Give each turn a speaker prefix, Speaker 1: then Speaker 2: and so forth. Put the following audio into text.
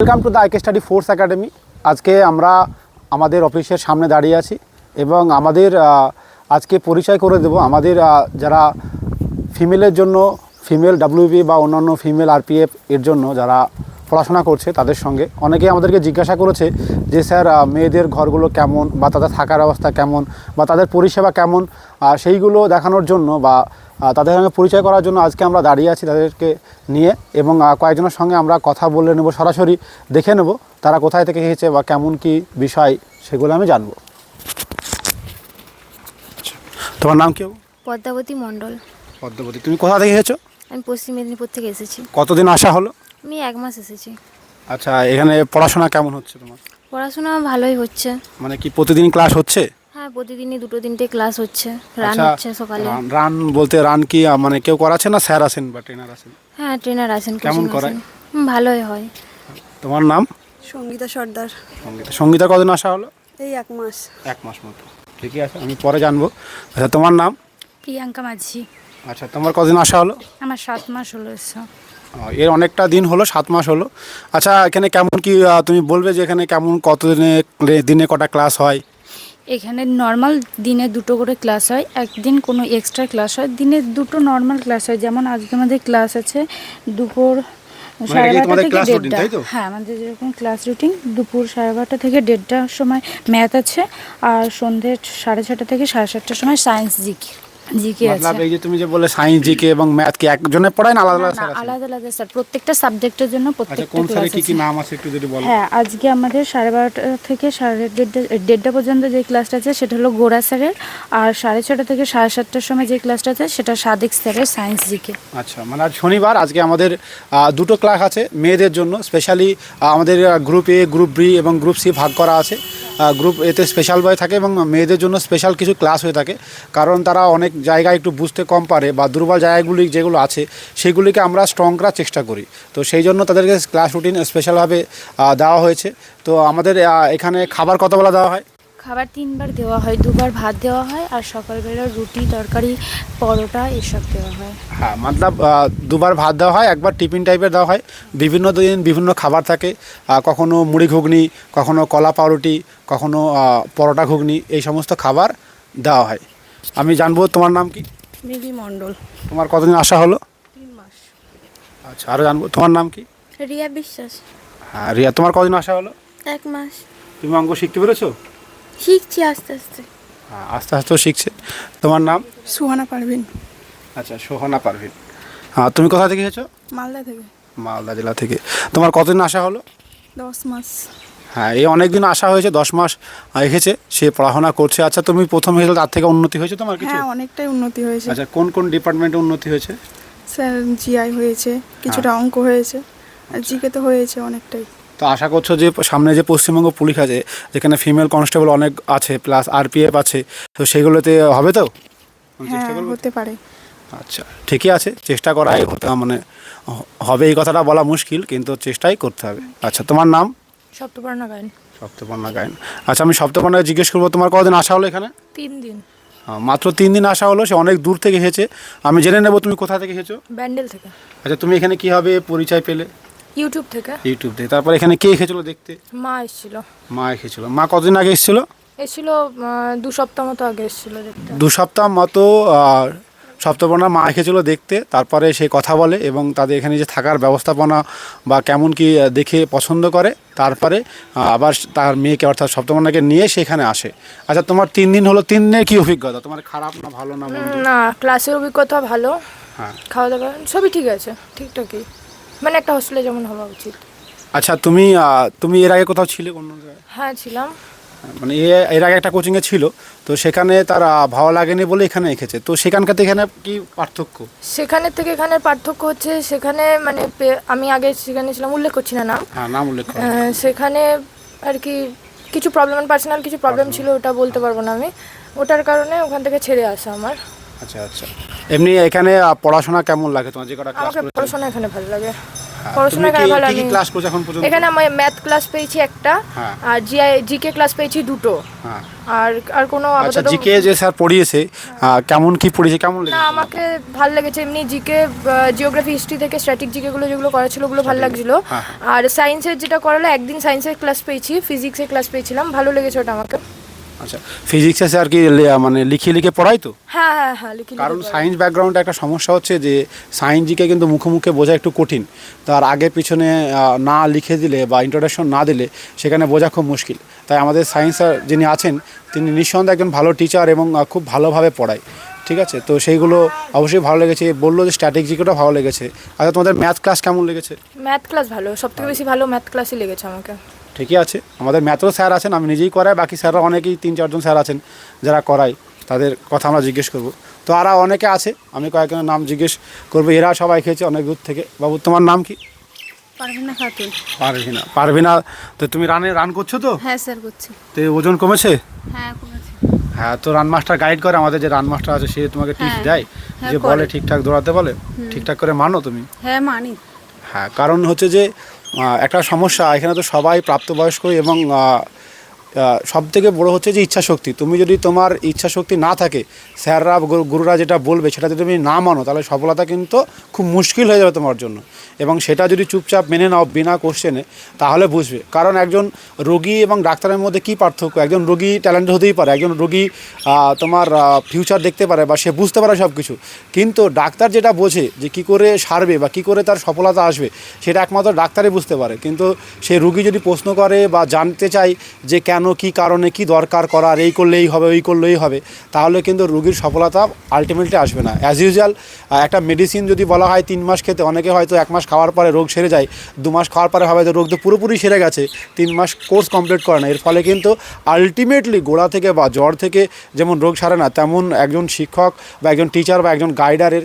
Speaker 1: Welcome to the IK study force academy আজকে আমরা আমাদের অফিসের সামনে দাঁড়িয়ে আছি এবং আমাদের আজকে পরিচয় করে দেব আমাদের যারা ফিমেলের জন্য, ফিমেল ডাব্লিউবি বা অন্যান্য ফিমেল আরপিএফ এর জন্য যারা পড়াশোনা করছে তাদের সঙ্গে। অনেকেই আমাদেরকে জিজ্ঞাসা করেছে যে, স্যার মেয়েদের ঘরগুলো কেমন বা তাদের থাকার অবস্থা কেমন বা তাদের পরিষেবা কেমন? সেইগুলো দেখানোর জন্য বা তাদের সঙ্গে পরিচয় করার জন্য আজকে আমরা দাঁড়িয়ে আছি তাদেরকে নিয়ে এবং কয়েকজনের সঙ্গে আমরা কথা বলে নেব সরাসরি দেখে নেব তারা কোথায় থেকে এসেছে বা কেমন কি বিষয় সেগুলো আমি জানব। আচ্ছা, তোমার নাম কেউ
Speaker 2: পদ্মাবতী মণ্ডল।
Speaker 1: পদ্মপতি তুমি কোথা থেকে এসেছ?
Speaker 2: আমি পশ্চিম মেদিনীপুর থেকে এসেছি।
Speaker 1: কতদিন আসা হলো?
Speaker 2: আমি এক মাস এসেছি।
Speaker 1: আচ্ছা এখানে পড়াশোনা কেমন হচ্ছে তোমার?
Speaker 2: পড়াশোনা ভালোই হচ্ছে।
Speaker 1: মানে কি প্রতিদিন ক্লাস হচ্ছে?
Speaker 2: হ্যাঁ প্রতিদিনই দুটো তিনটে ক্লাস হচ্ছে। রান
Speaker 1: আচ্ছা,
Speaker 2: হচ্ছে সকালে।
Speaker 1: রান- বলতে রান কি মানে কেউ করাচ্ছে না স্যার আছেন বা ট্রেনার আছেন
Speaker 2: হ্যাঁ ট্রেনার আছেন
Speaker 1: কেমন করায়?
Speaker 2: ভালোই হয়।
Speaker 1: তোমার নাম?
Speaker 3: সঙ্গীতা সর্দার।
Speaker 1: সঙ্গীতা। সঙ্গীতা কদিন আসা হলো?
Speaker 3: এই এক মাস।
Speaker 1: এক মাস মতো। ঠিকই আছে আমি পরে জানব। আচ্ছা তোমার নাম?
Speaker 4: প্রিয়াঙ্কা মাঝি।
Speaker 1: আচ্ছা তোমার কদিন আসা হলো?
Speaker 4: আমার সাত মাস হলো এসো।
Speaker 1: এর অনেকটা দিন হলো সাত মাস হলো। আচ্ছা এখানে কেমন কি তুমি বলবে যে এখানে কেমন কতদিনে দিনে কটা ক্লাস হয়?
Speaker 4: এখানে নর্মাল দিনে দুটো করে ক্লাস হয় একদিন কোনো এক্সট্রা ক্লাস হয়। দিনে দুটো নর্মাল ক্লাস হয় যেমন আজকে আমাদের ক্লাস আছে দুপুর সাড়ে বারোটা থেকে দেড়টা। হ্যাঁ আমাদের যেরকম ক্লাস রুটিন দুপুর সাড়ে বারোটা থেকে দেড়টার সময় ম্যাথ আছে আর সন্ধ্যে সাড়ে ছটা থেকে সাড়ে সাতটার সময় সায়েন্স জিকে জিকে আছে।
Speaker 1: এই যে তুমি যে বলে সায়েন্স জিকে এবং ম্যাথ কি একজনে পড়ায় না আলাদা আলাদা স্যার আছে?
Speaker 4: আলাদা আলাদা স্যার প্রত্যেকটা সাবজেক্টের জন্য প্রত্যেকটা
Speaker 1: কোন স্যারের কি কি নাম আছে একটু যদি বলো।
Speaker 4: হ্যাঁ আজকে আমাদের সাড়ে বারোটা থেকে সাড়ে দেড়টা দেড়টা পর্যন্ত যে ক্লাসটা আছে সেটা হলো গোড়া স্যারের আর সাড়ে ছটা থেকে সাড়ে সাতটার সময় যে ক্লাসটা আছে সেটা সাদিক স্যারের সায়েন্স জিকে।
Speaker 1: আচ্ছা মানে আজ শনিবার আজকে আমাদের দুটো ক্লাস আছে মেয়েদের জন্য। স্পেশালি আমাদের গ্রুপ এ গ্রুপ বি এবং গ্রুপ সি ভাগ করা আছে। গ্রুপ এতে স্পেশাল বয় থাকে এবং মেয়েদের জন্য স্পেশাল কিছু ক্লাস হয়ে থাকে। কারণ তারা অনেক জায়গায় একটু বুঝতে কম পারে বা দুর্বল জায়গাগুলি যেগুলো আছে, সেগুলিকে আমরা স্ট্রং করার চেষ্টা করি। তো সেই জন্য তাদেরকে ক্লাস রুটিন স্পেশালভাবে দেওয়া হয়েছে। তো আমাদের এখানে খাবার কত বলা দেওয়া হয়?
Speaker 4: খাবার তিনবার দেওয়া হয় দুবার ভাত দেওয়া হয় আর সকালবেলা রুটি তরকারি পরোটা এসব দেওয়া হয়।
Speaker 1: হ্যাঁ মতলব দুবার ভাত দেওয়া হয় একবার টিফিন টাইপের দেওয়া হয়। বিভিন্ন দিন বিভিন্ন খাবার থাকে কখনো মুড়ি ঘুগনি কখনো কলা পাউরুটি কখনো পরোটা ঘুগনি এই সমস্ত খাবার দেওয়া হয়। আমি জানব তোমার নাম কি?
Speaker 3: মিলি মণ্ডল।
Speaker 1: তোমার কতদিন আসা হলো?
Speaker 3: তিন মাস।
Speaker 1: আচ্ছা আরও জানব। তোমার নাম কি?
Speaker 2: রিয়া বিশ্বাস।
Speaker 1: হ্যাঁ রিয়া তোমার কদিন আসা হলো?
Speaker 2: এক মাস।
Speaker 1: তুমি অঙ্ক শিখতে পেরেছ?
Speaker 2: শিখছি আস্তে আস্তে।
Speaker 1: হ্যাঁ আস্তে আস্তেও শিখছে। তোমার নাম?
Speaker 3: সুহানা পারভিন।
Speaker 1: আচ্ছা সোহানা পারভিন। হ্যাঁ তুমি কোথা থেকে এসেছ?
Speaker 3: মালদা থেকে।
Speaker 1: মালদা জেলা থেকে। তোমার কতদিন আসা হলো?
Speaker 3: দশ মাস।
Speaker 1: হ্যাঁ এই অনেক দিন আসা হয়েছে দশ মাস এসেছে সে পড়াশোনা করছে। আচ্ছা তুমি প্রথম হয়েছিল তার থেকে উন্নতি হয়েছে তোমার কিছু?
Speaker 3: হ্যাঁ অনেকটাই উন্নতি হয়েছে।
Speaker 1: আচ্ছা কোন কোন ডিপার্টমেন্টে উন্নতি হয়েছে?
Speaker 3: স্যার জিআই হয়েছে কিছুটা অঙ্ক হয়েছে আর জিকে তো হয়েছে অনেকটাই।
Speaker 1: তো আশা করছ যে সামনে যে পশ্চিমবঙ্গ পুলিশ আছে যেখানে ফিমেল কনস্টেবল অনেক আছে প্লাস আরপিএফ আছে তো সেগুলোতে হবে তো?
Speaker 3: হ্যাঁ
Speaker 1: চেষ্টা
Speaker 3: হতে পারে।
Speaker 1: আচ্ছা ঠিকই আছে চেষ্টা করাই হতে মানে হবে এই কথাটা বলা মুশকিল কিন্তু চেষ্টাই করতে হবে। আচ্ছা তোমার নাম?
Speaker 4: সপ্তপর্ণা গায়ন।
Speaker 1: সপ্তপর্ণা গায়ন। আচ্ছা আমি সপ্তপর্ণাকে জিজ্ঞেস করব তোমার কদিন আসা হলো এখানে?
Speaker 4: তিন দিন।
Speaker 1: মাত্র তিন দিন আসা হলো সে অনেক দূর থেকে এসেছে। আমি জেনে নেব তুমি কোথা থেকে এসেছ।
Speaker 4: ব্যান্ডেল থেকে।
Speaker 1: আচ্ছা তুমি এখানে কীভাবে পরিচয় পেলে?
Speaker 4: ইউটিউব থেকে।
Speaker 1: ইউটিউব থেকে। তারপর এখানে কে এসেছিল দেখতে?
Speaker 4: মা এসেছিল।
Speaker 1: মা এসেছিল। মা কতদিন আগে এসেছিল?
Speaker 4: এসেছিল দু সপ্তাহ মতো আগে এসেছিল দেখতে।
Speaker 1: দু সপ্তাহ মতো আহ, সপ্তপর্ণা মা এসেছিল দেখতে তারপরে সে কথা বলে এবং তাদের এখানে যে থাকার ব্যবস্থাপনা বা কেমন কি দেখে পছন্দ করে তারপরে আবার তার মেয়েকে অর্থাৎ সপ্তপর্ণাকে নিয়ে সেখানে আসে। আচ্ছা তোমার তিন দিন হলো তিন দিনের কী অভিজ্ঞতা? তোমার খারাপ না ভালো না?
Speaker 4: না ক্লাসের অভিজ্ঞতা ভালো।
Speaker 1: হ্যাঁ।
Speaker 4: খাওয়া দাওয়া সবই ঠিক আছে ঠিকঠাকই। মানে একটা হোস্টেলে যেমন হওয়া উচিত।
Speaker 1: আচ্ছা তুমি তুমি এর আগে কোথাও ছিলে অন্য জায়গায়?
Speaker 4: হ্যাঁ ছিলাম।
Speaker 1: মানে এর আগে একটা কোচিংয়ে ছিল তো সেখানে তার ভালো লাগেনি বলে এখানে এসেছে তো সেখানকার থেকে এখানে কি পার্থক্য?
Speaker 4: সেখানের থেকে এখানে পার্থক্য হচ্ছে সেখানে মানে আমি আগে সেখানে ছিলাম উল্লেখ করছি না নাম।
Speaker 1: হ্যাঁ নাম উল্লেখ।
Speaker 4: সেখানে আর কি কিছু প্রবলেম পার্সোনাল কিছু প্রবলেম ছিল ওটা বলতে পারব না আমি। ওটার কারণে ওখান থেকে ছেড়ে আসা আমার।
Speaker 1: আচ্ছা আচ্ছা। এমনি এখানে পড়াশোনা কেমন লাগে তোমার? যে কটা ক্লাস
Speaker 4: পড়াশোনা এখানে ভালো লাগে।
Speaker 5: পড়াশোনা
Speaker 1: তুমি
Speaker 5: করে
Speaker 1: কি-
Speaker 5: ভালো আমি
Speaker 1: ক্লাস করছ এখন পর্যন্ত?
Speaker 5: এখানে আমি ম্যাথ ক্লাস পেয়েছি একটা
Speaker 1: হ্যাঁ।
Speaker 5: আর জিআই জিকে ক্লাস পেয়েছি দুটো।
Speaker 1: হ্যাঁ।
Speaker 5: আর আর কোনো
Speaker 1: আচ্ছা জিকে যে স্যার পড়িয়েছে কেমন কি পড়িয়েছে কেমন
Speaker 5: না আমাকে ভালো লেগেছে। এমনি জিকে জিওগ্রাফি হিস্ট্রি থেকে স্ট্যাটিক জিকে গুলো যেগুলো করা ছিল ওগুলো ভালো লাগছিল।
Speaker 1: হ্যাঁ।
Speaker 5: আর সায়েন্সের যেটা করালো একদিন সায়েন্সের ক্লাস পেয়েছি ফিজিক্সের ক্লাস পেয়েছিলাম। ভালো লেগেছে ওটা আমাকে।
Speaker 1: আচ্ছা ফিজিক্সে স্যার কি মানে লিখে লিখে পড়াই তো?
Speaker 5: হ্যাঁ হ্যাঁ হ্যাঁ লিখে
Speaker 1: কারণ সায়েন্স ব্যাকগ্রাউন্ডে একটা সমস্যা হচ্ছে যে সায়েন্স জিকে কিন্তু মুখে মুখে বোঝা একটু কঠিন। তার আগে পিছনে না লিখে দিলে বা ইন্ট্রোডাকশন না দিলে সেখানে বোঝা খুব মুশকিল। তাই আমাদের সায়েন্স যিনি আছেন তিনি নিঃসন্দেহে একজন ভালো টিচার এবং খুব ভালোভাবে পড়ায়। ঠিক আছে? তো সেইগুলো অবশ্যই ভালো লেগেছে। বলল যে স্ট্র্যাটেক জিকেটাও ভালো লেগেছে। আচ্ছা তোমাদের ম্যাথ ক্লাস কেমন লেগেছে?
Speaker 5: ম্যাথ ক্লাস ভালো। সব থেকে বেশি ভালো ম্যাথ ক্লাসই লেগেছে আমাকে।
Speaker 1: ঠিকই আছে। আমাদের ম্যাথও স্যার আছেন আমি নিজেই করাই বাকি স্যাররা অনেকেই তিন চারজন স্যার আছেন যারা করাই তাদের কথা আমরা জিজ্ঞেস করব। তো আর অনেকে আছে আমি কয়েকজনের নাম জিজ্ঞেস করব এরা সবাই খেয়েছে অনেক দূর থেকে। বাবু তোমার নাম কি?
Speaker 2: পারভিনা খাতুন।
Speaker 1: পারভিনা। পারভিনা তো তুমি রানে রান করছ তো?
Speaker 2: হ্যাঁ স্যার করছি।
Speaker 1: তো ওজন কমেছে?
Speaker 2: হ্যাঁ কমেছে।
Speaker 1: হ্যাঁ তো রান মাস্টার গাইড করে আমাদের যে রান মাস্টার আছে সে তোমাকে টিপস
Speaker 2: হ্যাঁ,
Speaker 1: দেয়
Speaker 2: হ্যাঁ,
Speaker 1: যে বলে ঠিকঠাক দৌড়াতে বলে। ঠিকঠাক করে মানো তুমি।
Speaker 2: হ্যাঁ মানি।
Speaker 1: হ্যাঁ কারণ হচ্ছে যে একটা সমস্যা। এখানে তো সবাই প্রাপ্তবয়স্ক এবং সব থেকে বড় হচ্ছে যে ইচ্ছা শক্তি তুমি যদি তোমার ইচ্ছা শক্তি না থাকে, স্যাররা গুরুরা যেটা বলবে, সেটা যদি তুমি না মানো, তাহলে সফলতা কিন্তু খুব মুশকিল হয়ে যাবে তোমার জন্য। এবং সেটা যদি চুপচাপ মেনে নাও বিনা কোশ্চেনে তাহলে বুঝবে। কারণ একজন রোগী এবং ডাক্তারের মধ্যে কি পার্থক্য? একজন রোগী ট্যালেন্ট হতেই পারে, একজন রোগী তোমার ফিউচার দেখতে পারে বা সে বুঝতে পারে সব কিছু কিন্তু ডাক্তার যেটা বোঝে যে কি করে সারবে বা কি করে তার সফলতা আসবে, সেটা একমাত্র ডাক্তারই বুঝতে পারে। কিন্তু সে রুগী যদি প্রশ্ন করে বা জানতে চায় যে কেন কি কারণে, কি দরকার করার এই করলেই হবে, ওই করলেই হবে, তাহলে কিন্তু রুগীর সফলতা আলটিমেটলি আসবে না। অ্যাজ ইউজুয়াল একটা মেডিসিন যদি বলা হয় তিন মাস খেতে, অনেকে হয়তো এক মাস খাওয়ার পরে রোগ সেরে যায়, দু মাস খাওয়ার পরে যে রোগ তো পুরোপুরি সেরে গেছে, তিন মাস কোর্স কমপ্লিট করে না। এর ফলে কিন্তু আলটিমেটলি গোড়া থেকে বা জ্বর থেকে যেমন রোগ সারে না, তেমন একজন শিক্ষক বা একজন টিচার বা একজন গাইডারের